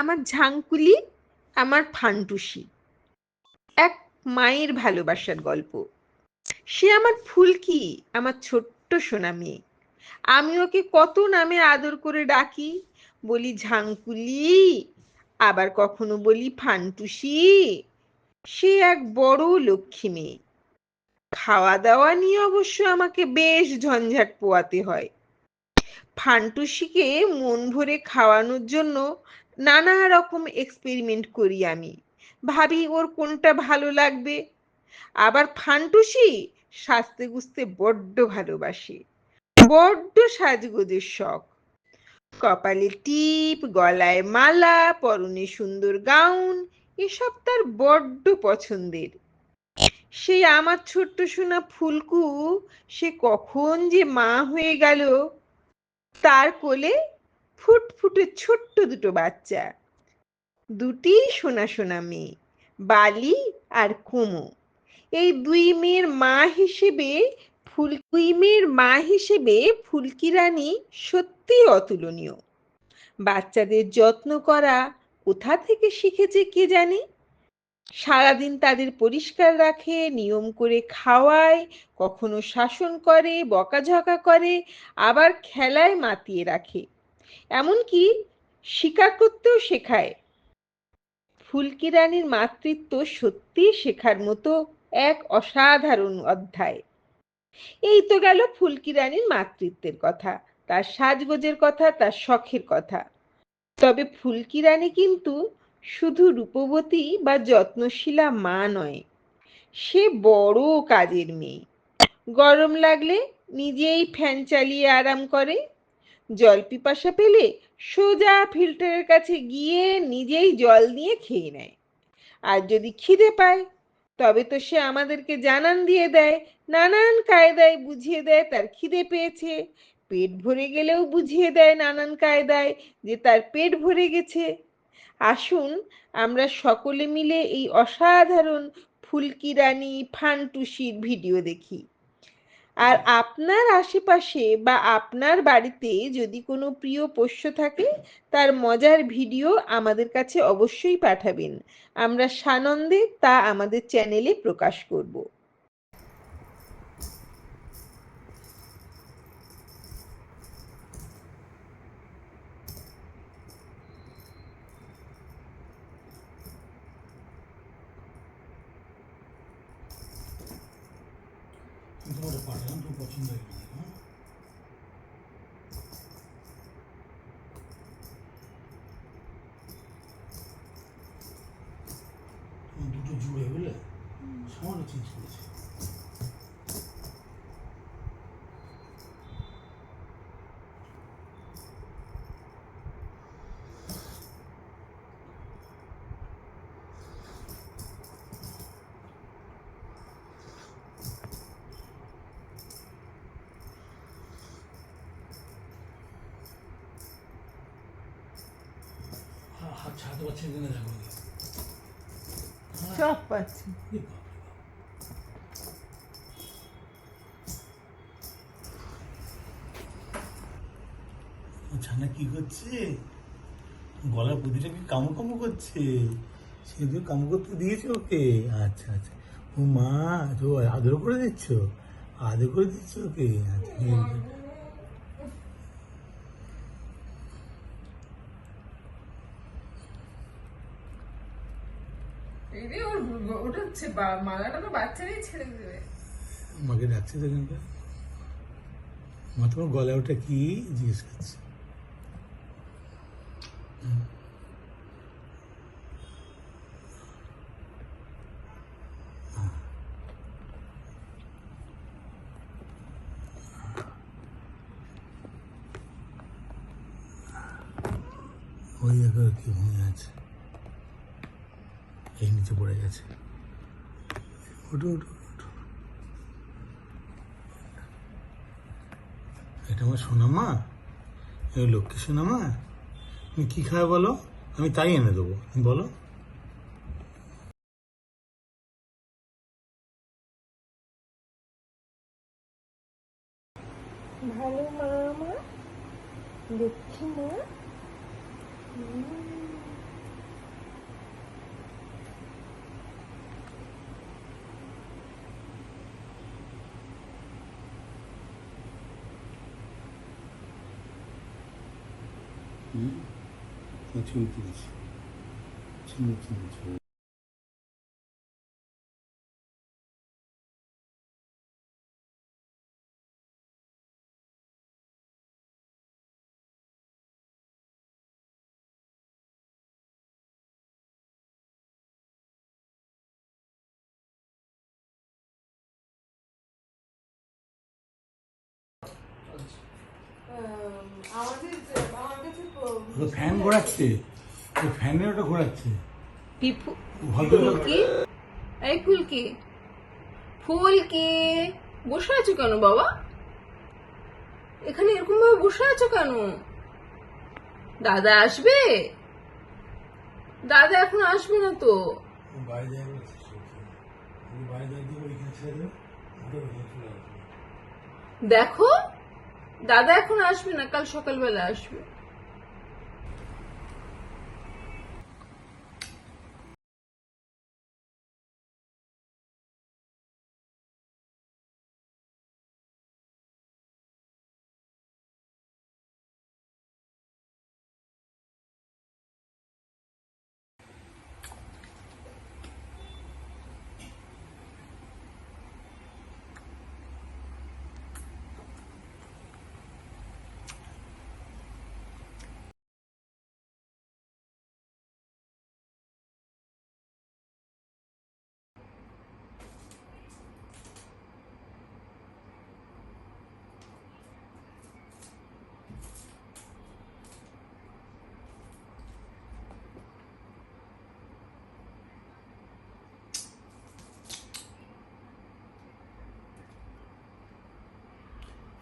আমার ঝাঙ্কুলি আমার ফান্টুসি। এক মায়ের ভালোবাসার গল্প। সে আমার ফুলকি আমার ছোট্ট সোনা মেয়ে। আমি ওকে কত নামে আদর করে ডাকি? বলি ঝাঙ্কুলি আবার কখনো বলি ফান্টুসি। সে এক বড় লক্ষ্মী মেয়ে। খাওয়া দাওয়া নিয়ে অবশ্য আমাকে বেশ ঝঞ্ঝাট পোয়াতে হয়। ফান্টুসিকে মন ভরে খাওয়ানোর জন্য নানা রকম এক্সপেরিমেন্ট করি আমি। ভাবি ওর কোনটা ভালো লাগবে? আবার ফান্টুসি সাজতে গুজতে বড্ড ভালোবাসে। বড্ড সাজগোজের শখ। কপালে টিপ, গলায় মালা, পরনে সুন্দর গাউন, এসব তার বড্ড পছন্দের। সেই আমার ছোট্ট সোনা ফুলকু, সে কখন যে মা হয়ে গেল, তার কোলে ফুটফুটে ছোট্ট দুটো বাচ্চা। দুটি সোনা সোনা মেয়ে, বালি আর কুমো। এই দুই মেয়ের মা হিসেবে ফুল দুই মেয়ের মা হিসেবে ফুলকি রানী সত্যি অতুলনীয়। বাচ্চাদের যত্ন করা কোথা থেকে শিখেছে কে জানে? সারাদিন তাদের পরিষ্কার রাখে, নিয়ম করে খাওয়ায়, কখনো শাসন করে, বকাঝকা করে, আবার খেলায় মাতিয়ে রাখে। এমনকি শিকার করতেও শেখায়। ফুলকি রানীর মাতৃত্ব সত্যি শেখার মতো এক অসাধারণ অধ্যায়। এই তো গেল ফুলকি রানীর মাতৃত্বের কথা, তার সাজগোজের কথা, তার শখের কথা। তবে ফুলকি রানী কিন্তু শুধু রূপবতী বা যত্নশীলা মা নয়, সে বড় কাজের মেয়ে। গরম লাগলে নিজেই ফ্যান চালিয়ে আরাম করে জল পিপাসা পেলে সোজা ফিল্টারের কাছে গিয়ে নিজেই জল দিয়ে খেয়ে নেয়। আর যদি খিদে পায়, তবে তো সে আমাদেরকে জানান দিয়ে দেয়, নানান কায়দায় বুঝিয়ে দেয় তার খিদে পেয়েছে। পেট ভরে গেলেও বুঝিয়ে দেয় নানান কায়দায় যে তার পেট ভরে গেছে। আসুন, আমরা সকলে মিলে এই অসাধারণ ফুলকি রানী ফান্টুসির ভিডিও দেখি। আর আপনার আশেপাশে বা আপনার বাড়িতে যদি কোনো প্রিয় পোষ্য থাকে, তার মজার ভিডিও আমাদের কাছে অবশ্যই পাঠাবেন। আমরা সানন্দে তা আমাদের চ্যানেলে প্রকাশ করব। তোমার পাঠালাম তো পছন্দ হয়ে গেছে হ্যাঁ তোমার দুটো জুড়ে বুঝলে সামান্য চেঞ্জ করেছে হা- হাত ছাড়াতে পারছে কিনা দেখো আগে। হ্যাঁ। সব পাচ্ছি। এ বাপরে বাপ। ও ছানা কি করছে? গলার প্রতিটা কি কামু কামু করছে? সে তুই কামু করতে দিয়েছে ওকে। আচ্ছা আচ্ছা। ও মা তো আদর করে দিচ্ছ? আদর করে দিচ্ছ ওকে? আচ্ছা এই ওর ওটা হচ্ছে মালাটা তো বাচ্চারাই ছেড়ে দেবে। মাকে ডাকছে তো। কিন্তু মা তোমার গলা ওটা কি জিজ্ঞেস করছে। ওই কি ঘুমিয়ে আছে। এই নিচে পড়ে গেছে। ওঠো এটা আমার সোনামা? এই লক্ষ্মী সোনামা? তুমি কী খাবে বলো? আমি তাই এনে দেবো। বলো। ভালো মা লক্ষ্মী মা 아, 지금 뜨겠지. 지금 뜨겠지. Thank you. ফ্যান ঘোরাচ্ছে। ফ্যানের ওটা ঘোরাচ্ছে। পিপু ফুলকি ফুলকি ফুলকি বসে আছো কেন বাবা? এখানে এরকম ভাবে বসে আছো কেন? দাদা আসবে? দাদা এখন আসবে না তো। দেখো দাদা এখন আসবে না কাল সকালবেলা আসবে।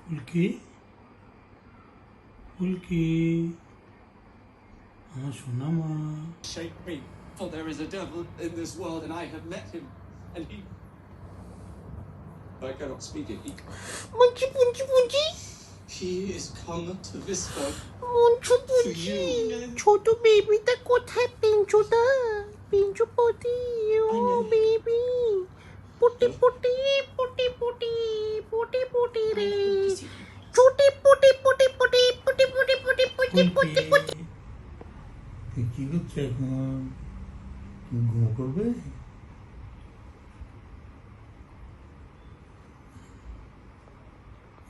ফুলকি ফুলকি আমার সোনা মা Shake me, for there is a devil in this world, and I have met him, and he. I cannot speak it. He, পুঞ্চি পুঞ্চি পুঞ্চি he is come to whisper মুঞ্চু to পুঞ্চি you. ছোট বেবিটা কোথায় পিঞ্চুটা পিঞ্চু পটি ও I know. বেবি পুটি পুটি পুটি পুটি পুটি পুটি রে। চুটি পুটি পুটি। পুটি পুটি পুটি পুটি পুটি পুটি পুটি তুই কি করছ এখন? তুমি ঘুম করবে?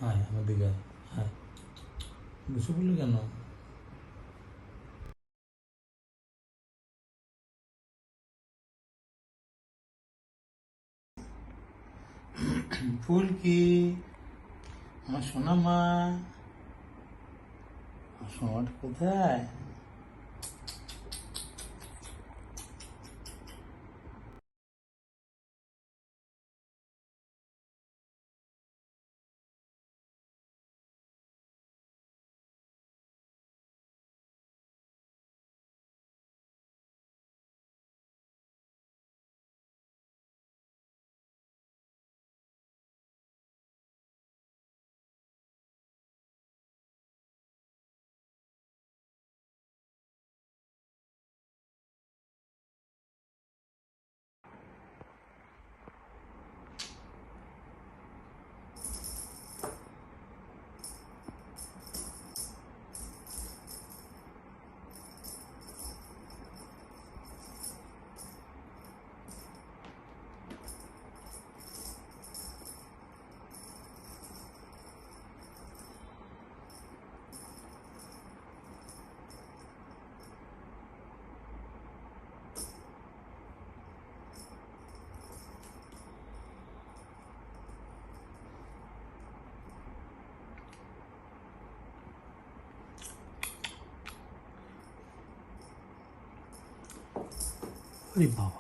আয় আমার দিকে আয়। আয়। বসে বললি কেন? ফুলকি আমার সোনা মা আমার সোনাটা কোথায়? 唉哟妈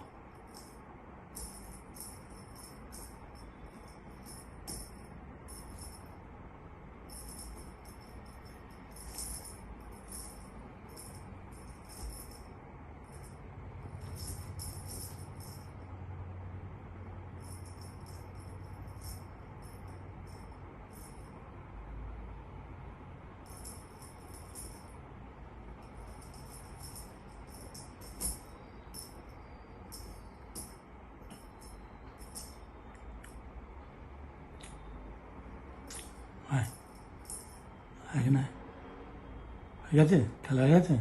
เห็นไหมเฮ้ยเด็กทะเลเด็ก